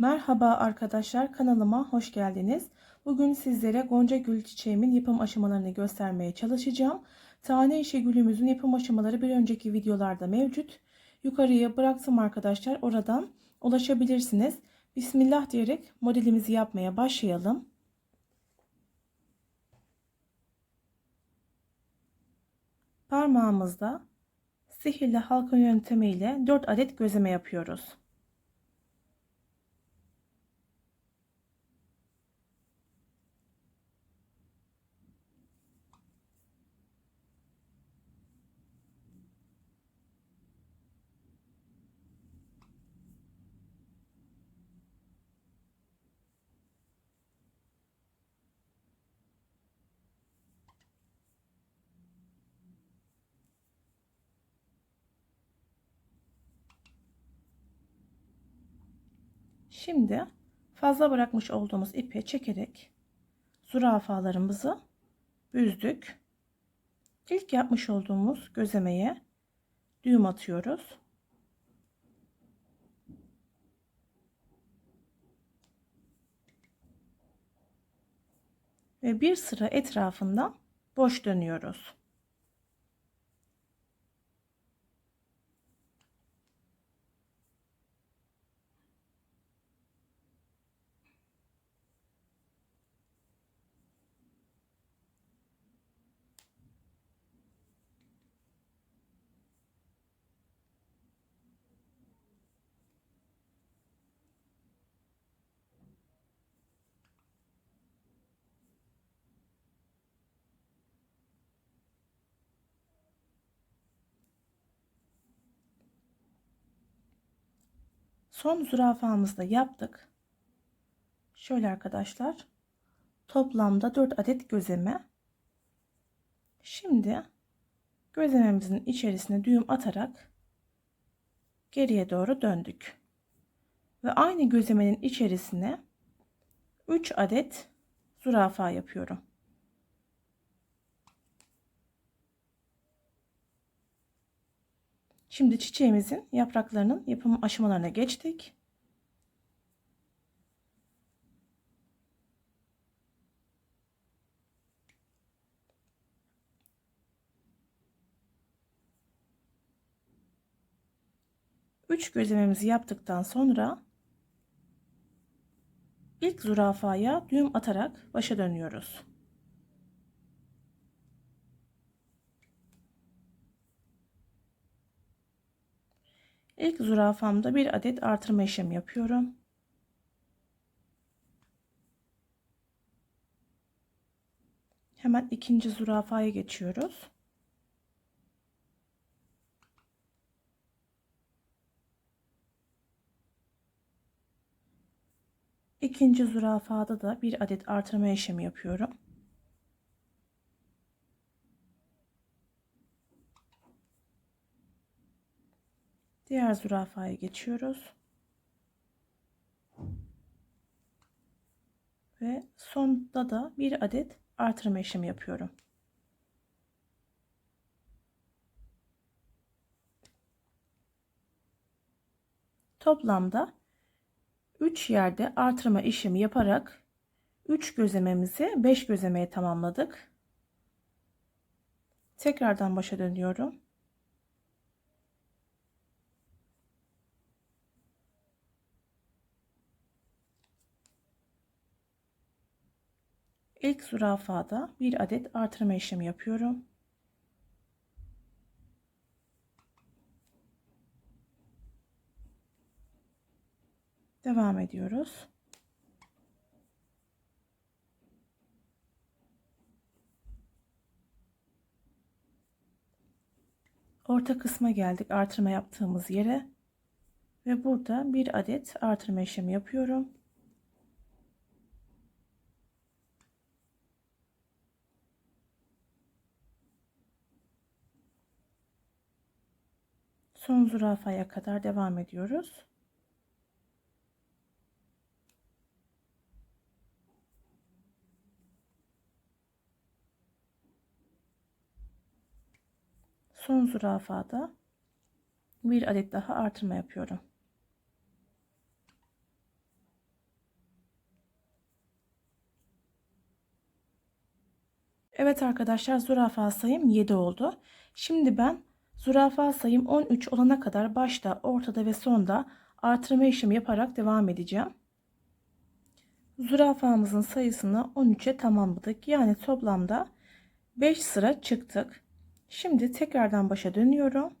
Merhaba arkadaşlar kanalıma hoş geldiniz. Bugün sizlere Gonca Gül çiçeğimin yapım aşamalarını göstermeye çalışacağım. Tane işi gülümüzün yapım aşamaları bir önceki videolarda mevcut. Yukarıya bıraktım arkadaşlar oradan ulaşabilirsiniz. Bismillah diyerek modelimizi yapmaya başlayalım. Parmağımızda sihirli halka yöntemiyle 4 adet gözleme yapıyoruz. Şimdi fazla bırakmış olduğumuz ipi çekerek zürafalarımızı büzdük. İlk yapmış olduğumuz gözlemeye düğüm atıyoruz. Ve bir sıra etrafından boş dönüyoruz. Son zürafamızı da yaptık. Şöyle arkadaşlar. Toplamda 4 adet gözleme. Şimdi gözlememizin içerisine düğüm atarak geriye doğru döndük. Ve aynı gözlemenin içerisine 3 adet zürafa yapıyorum. Şimdi çiçeğimizin yapraklarının yapım aşamalarına geçtik. Üç gözlememizi yaptıktan sonra ilk zürafaya düğüm atarak başa dönüyoruz. İlk zürafamda bir adet artırma işlemi yapıyorum. Hemen ikinci zürafaya geçiyoruz. İkinci zürafada da bir adet artırma işlemi yapıyorum. Diğer zürafaya geçiyoruz. Ve sonda da bir adet artırma işlemi yapıyorum. Toplamda 3 yerde artırma işlemi yaparak 3 gözlememizi 5 gözlemeye tamamladık. Tekrardan başa dönüyorum. İlk zürafada bir adet artırma işlemi yapıyorum. Devam ediyoruz. Orta kısma geldik artırma yaptığımız yere ve burada bir adet artırma işlemi yapıyorum. son zürafaya kadar devam ediyoruz. Son zürafada bir adet daha artırma yapıyorum. Evet arkadaşlar zürafa sayım 7 oldu. Şimdi ben zürafa sayım 13 olana kadar başta, ortada ve sonda artırma işlemi yaparak devam edeceğim. Zürafamızın sayısını 13'e tamamladık. Yani toplamda 5 sıra çıktık. Şimdi tekrardan başa dönüyorum.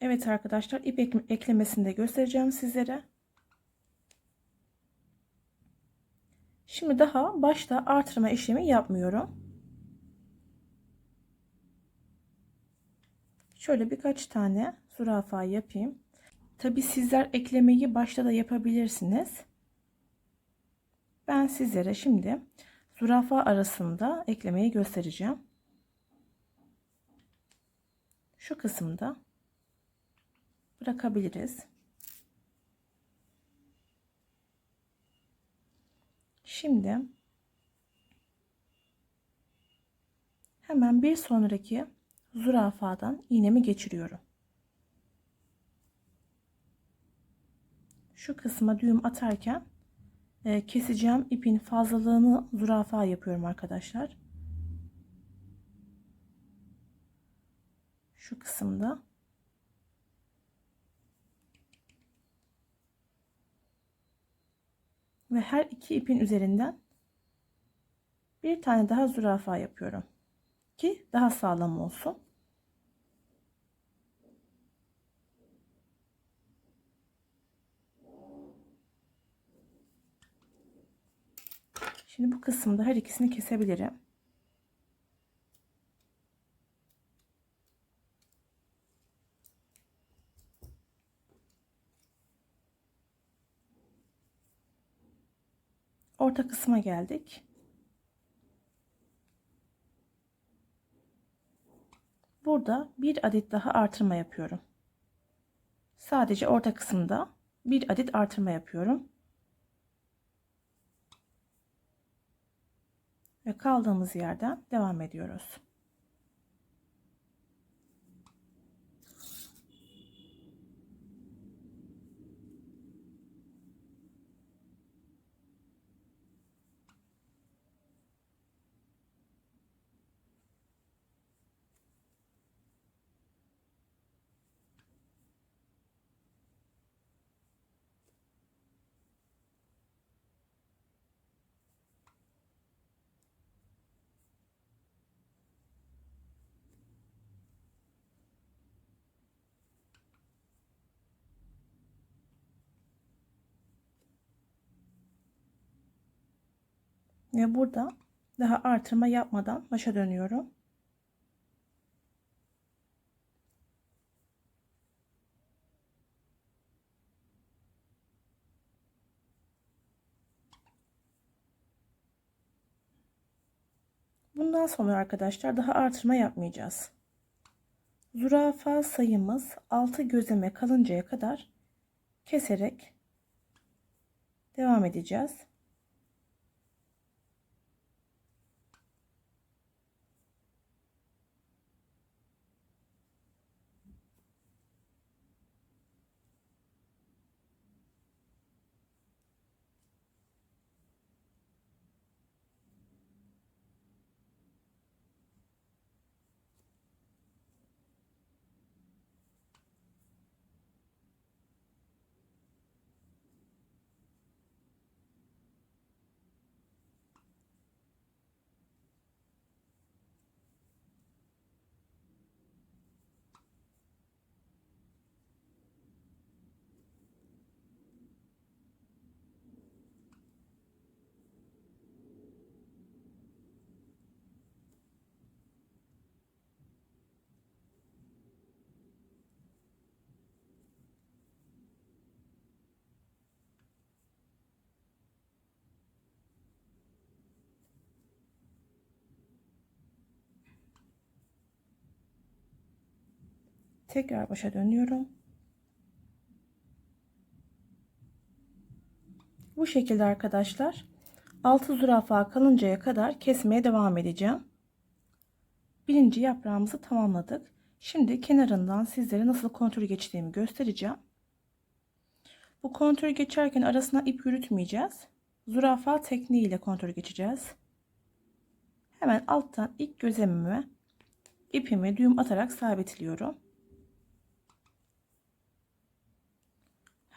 Evet arkadaşlar ip eklemesini de göstereceğim sizlere. Şimdi daha başta artırma işlemi yapmıyorum. Şöyle birkaç tane zürafa yapayım. Tabi sizler eklemeyi başta da yapabilirsiniz. Ben sizlere şimdi zürafa arasında eklemeyi göstereceğim. Şu kısımda bırakabiliriz. Şimdi hemen bir sonraki zürafadan iğnemi geçiriyorum. Şu kısma düğüm atarken e, keseceğim ipin fazlalığını zürafa yapıyorum arkadaşlar. Şu kısımda ve her iki ipin üzerinden bir tane daha zürafa yapıyorum ki daha sağlam olsun. Şimdi bu kısımda her ikisini kesebilirim. Orta kısma geldik. Burada bir adet daha artırma yapıyorum. Sadece orta kısımda bir adet artırma yapıyorum. Ve kaldığımız yerden devam ediyoruz. Ve burada daha artırma yapmadan başa dönüyorum. Bundan sonra arkadaşlar daha artırma yapmayacağız. Zürafa sayımız 6 gözeme kalıncaya kadar keserek devam edeceğiz. Tekrar başa dönüyorum. Bu şekilde arkadaşlar 6 zürafa kalıncaya kadar kesmeye devam edeceğim. Birinci yaprağımızı tamamladık. Şimdi kenarından sizlere nasıl kontrol geçtiğimi göstereceğim. Bu kontörü geçerken arasına ip yürütmeyeceğiz. Zürafa tekniğiyle kontör geçeceğiz. Hemen alttan ilk gözlemime ipimi düğüm atarak sabitliyorum.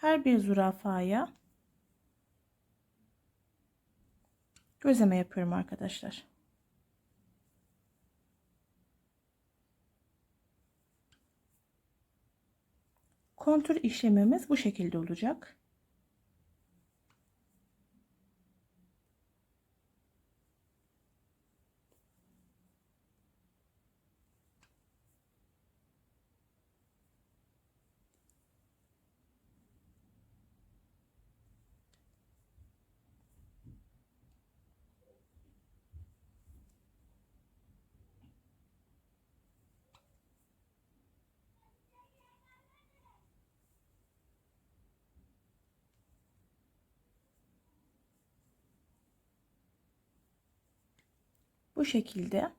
Her bir zürafaya gözleme yapıyorum arkadaşlar. Kontür işlemimiz bu şekilde olacak. Bu şekilde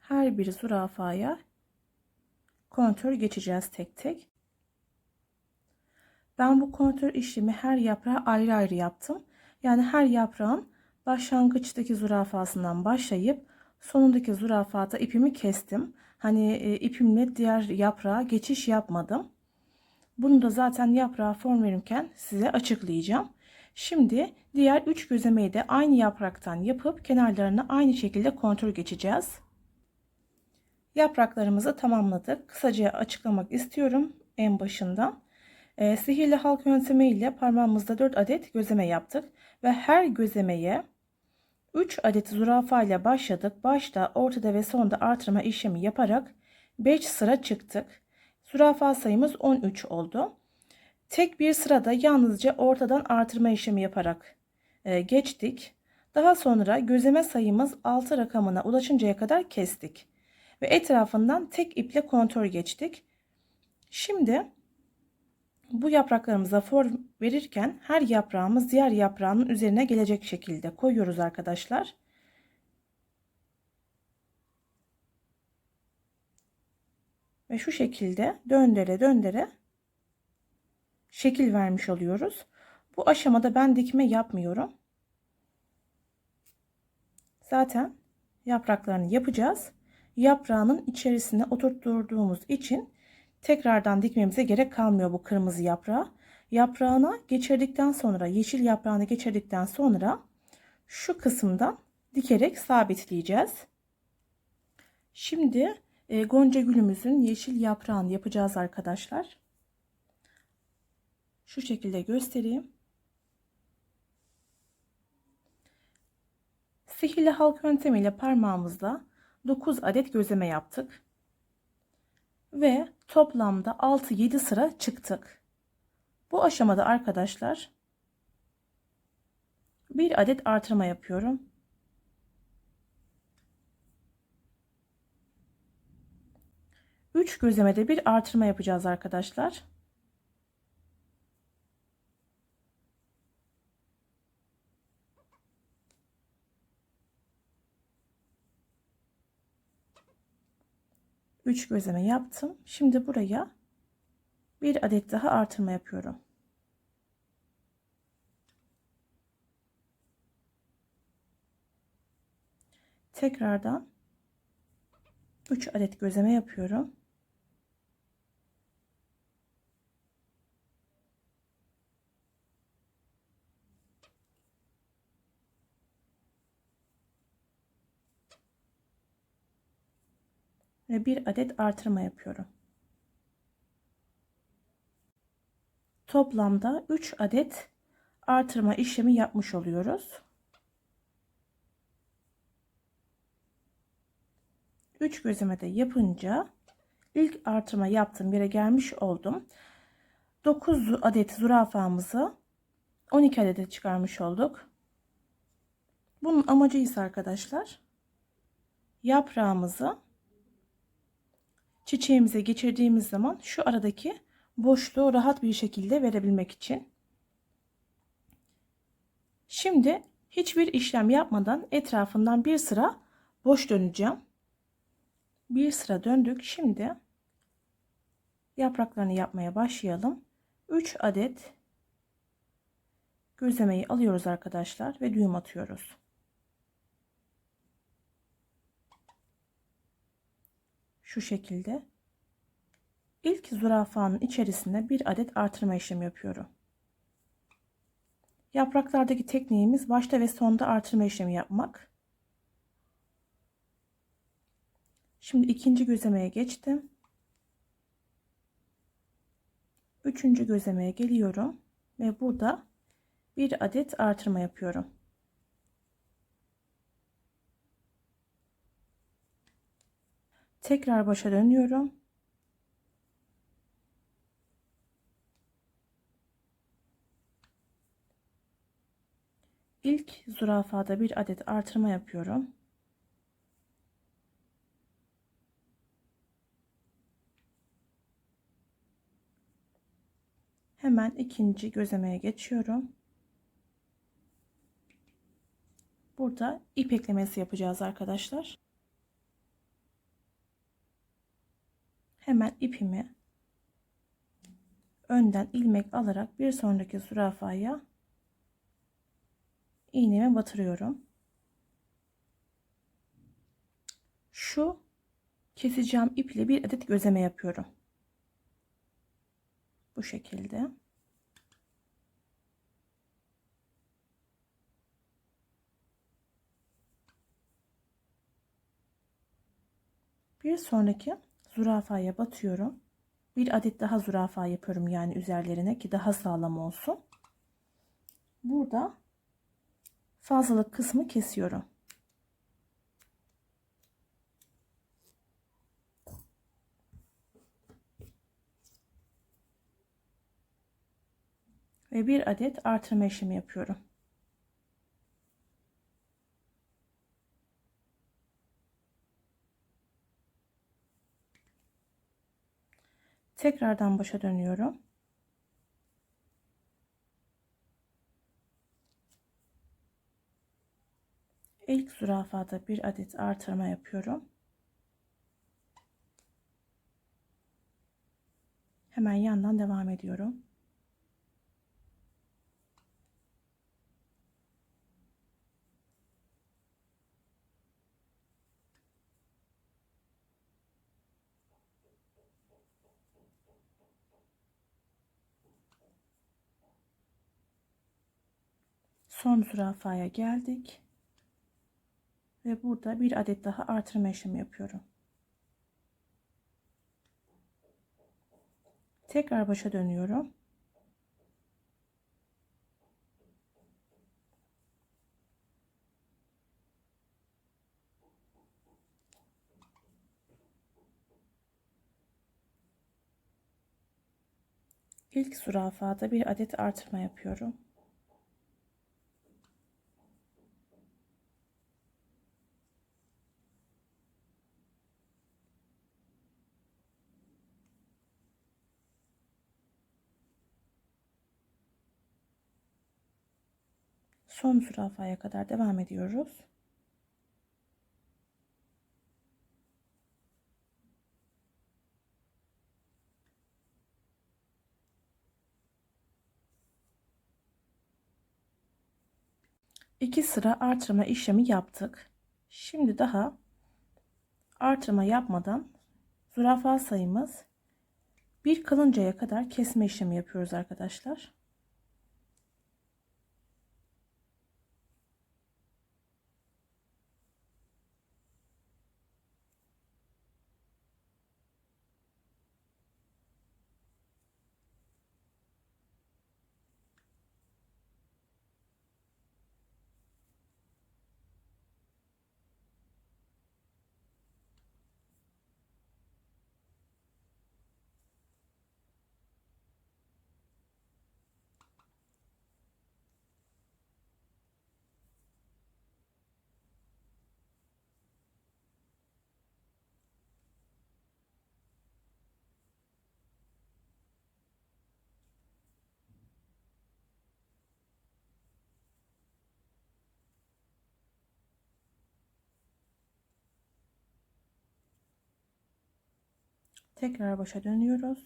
her bir zürafaya kontör geçeceğiz tek tek. Ben bu kontör işlemi her yaprağa ayrı ayrı yaptım. Yani her yaprağın başlangıçtaki zürafasından başlayıp sonundaki zürafata ipimi kestim. Hani e, ipimle diğer yaprağa geçiş yapmadım. Bunu da zaten yaprağa form verirken size açıklayacağım. Şimdi diğer 3 gözlemeyi de aynı yapraktan yapıp kenarlarına aynı şekilde kontrol geçeceğiz. Yapraklarımızı tamamladık. Kısaca açıklamak istiyorum en başından. E, sihirli halk yöntemi ile parmağımızda 4 adet gözleme yaptık ve her gözlemeye 3 adet zürafa ile başladık. Başta, ortada ve sonda artırma işlemi yaparak 5 sıra çıktık. Zürafa sayımız 13 oldu. Tek bir sırada yalnızca ortadan artırma işlemi yaparak e, geçtik. Daha sonra gözleme sayımız 6 rakamına ulaşıncaya kadar kestik. Ve etrafından tek iple kontör geçtik. Şimdi bu yapraklarımıza form verirken her yaprağımız diğer yaprağının üzerine gelecek şekilde koyuyoruz arkadaşlar. Ve şu şekilde döndere döndere şekil vermiş oluyoruz. Bu aşamada ben dikme yapmıyorum. Zaten yapraklarını yapacağız. Yaprağının içerisine oturtturduğumuz için tekrardan dikmemize gerek kalmıyor bu kırmızı yaprağı. Yaprağına geçirdikten sonra yeşil yaprağını geçirdikten sonra şu kısımdan dikerek sabitleyeceğiz. Şimdi e, gonca gülümüzün yeşil yaprağını yapacağız arkadaşlar. Şu şekilde göstereyim. Sihirli halk yöntemiyle parmağımızla 9 adet gözleme yaptık. Ve toplamda 6-7 sıra çıktık. Bu aşamada arkadaşlar bir adet artırma yapıyorum. Üç gözlemede bir artırma yapacağız arkadaşlar. 3 gözleme yaptım. Şimdi buraya bir adet daha artırma yapıyorum. Tekrardan 3 adet gözleme yapıyorum. Ve bir adet artırma yapıyorum. Toplamda 3 adet artırma işlemi yapmış oluyoruz. 3 gözleme de yapınca ilk artırma yaptığım yere gelmiş oldum. 9 adet zürafamızı 12 adete çıkarmış olduk. Bunun amacı ise arkadaşlar yaprağımızı çiçeğimize geçirdiğimiz zaman şu aradaki boşluğu rahat bir şekilde verebilmek için. Şimdi hiçbir işlem yapmadan etrafından bir sıra boş döneceğim. Bir sıra döndük. Şimdi yapraklarını yapmaya başlayalım. 3 adet gözlemeyi alıyoruz arkadaşlar ve düğüm atıyoruz. Şu şekilde. İlk zürafanın içerisinde bir adet artırma işlemi yapıyorum. Yapraklardaki tekniğimiz başta ve sonda artırma işlemi yapmak. Şimdi ikinci gözlemeye geçtim. Üçüncü gözlemeye geliyorum ve burada bir adet artırma yapıyorum. Tekrar başa dönüyorum. İlk zürafada bir adet artırma yapıyorum. Hemen ikinci gözlemeye geçiyorum. Burada ip eklemesi yapacağız arkadaşlar. Hemen ipimi önden ilmek alarak bir sonraki zürafaya iğneme batırıyorum. Şu keseceğim iple bir adet gözleme yapıyorum. Bu şekilde. Bir sonraki zürafaya batıyorum. Bir adet daha zürafa yapıyorum yani üzerlerine ki daha sağlam olsun. Burada fazlalık kısmı kesiyorum. Ve bir adet artırma işlemi yapıyorum. Tekrardan başa dönüyorum. İlk zürafada bir adet artırma yapıyorum. Hemen yandan devam ediyorum. Son zürafaya geldik. Ve burada bir adet daha artırma işlemi yapıyorum. Tekrar başa dönüyorum. İlk zürafada bir adet artırma yapıyorum. Son zürafaya kadar devam ediyoruz. İki sıra artırma işlemi yaptık. Şimdi daha artırma yapmadan zürafa sayımız bir kalıncaya kadar kesme işlemi yapıyoruz arkadaşlar. Tekrar başa dönüyoruz.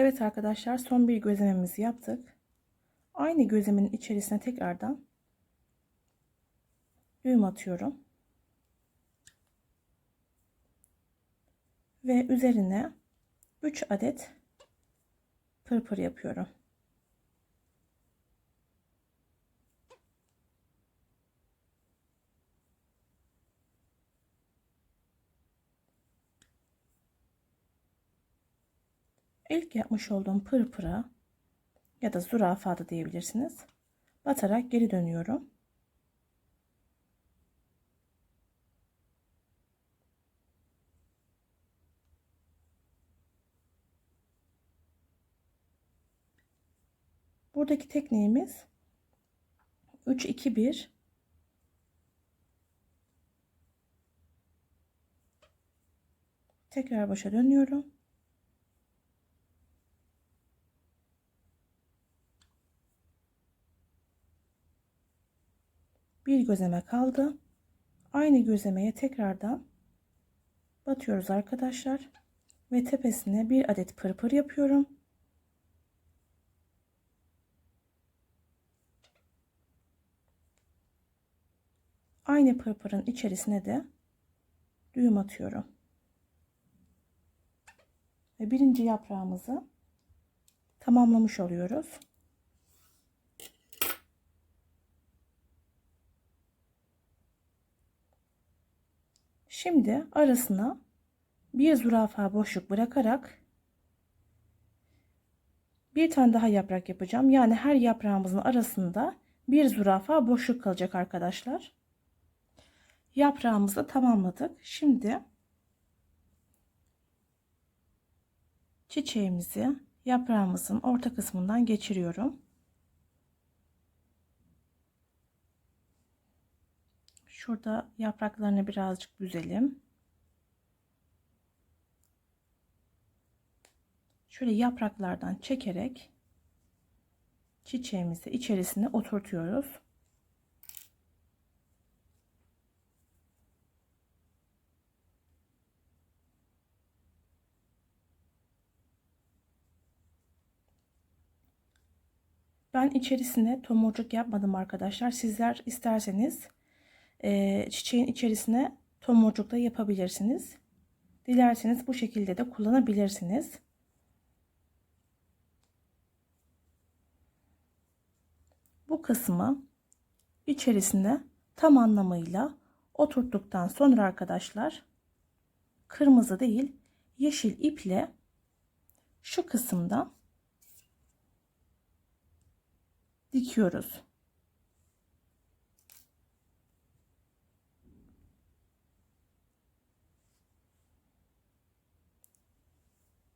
Evet arkadaşlar son bir gözlememizi yaptık. Aynı gözlemenin içerisine tekrardan düğüm atıyorum. Ve üzerine 3 adet pırpır yapıyorum. İlk yapmış olduğum pırpıra ya da zürafa da diyebilirsiniz. Batarak geri dönüyorum. Buradaki tekniğimiz 3 2 1 Tekrar başa dönüyorum. Bir gözleme kaldı. Aynı gözlemeye tekrardan batıyoruz arkadaşlar. Ve tepesine bir adet pırpır yapıyorum. Aynı pırpırın içerisine de düğüm atıyorum. Ve birinci yaprağımızı tamamlamış oluyoruz. Şimdi arasına bir zürafa boşluk bırakarak bir tane daha yaprak yapacağım. Yani her yaprağımızın arasında bir zürafa boşluk kalacak arkadaşlar. Yaprağımızı tamamladık. Şimdi çiçeğimizi yaprağımızın orta kısmından geçiriyorum. Şurada yapraklarını birazcık büzelim. Şöyle yapraklardan çekerek çiçeğimizi içerisine oturtuyoruz. Ben içerisine tomurcuk yapmadım arkadaşlar. Sizler isterseniz e, çiçeğin içerisine tomurcuk da yapabilirsiniz. Dilerseniz bu şekilde de kullanabilirsiniz. Bu kısmı içerisine tam anlamıyla oturttuktan sonra arkadaşlar kırmızı değil yeşil iple şu kısımdan dikiyoruz.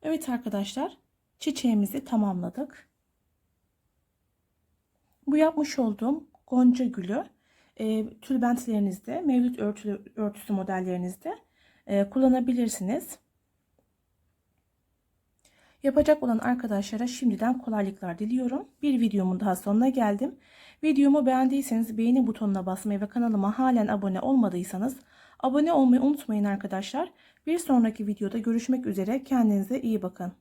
Evet arkadaşlar çiçeğimizi tamamladık. Bu yapmış olduğum gonca gülü e, tülbentlerinizde, mevcut örtü, örtüsü modellerinizde e, kullanabilirsiniz. Yapacak olan arkadaşlara şimdiden kolaylıklar diliyorum. Bir videomun daha sonuna geldim. Videomu beğendiyseniz beğeni butonuna basmayı ve kanalıma halen abone olmadıysanız abone olmayı unutmayın arkadaşlar. Bir sonraki videoda görüşmek üzere. Kendinize iyi bakın.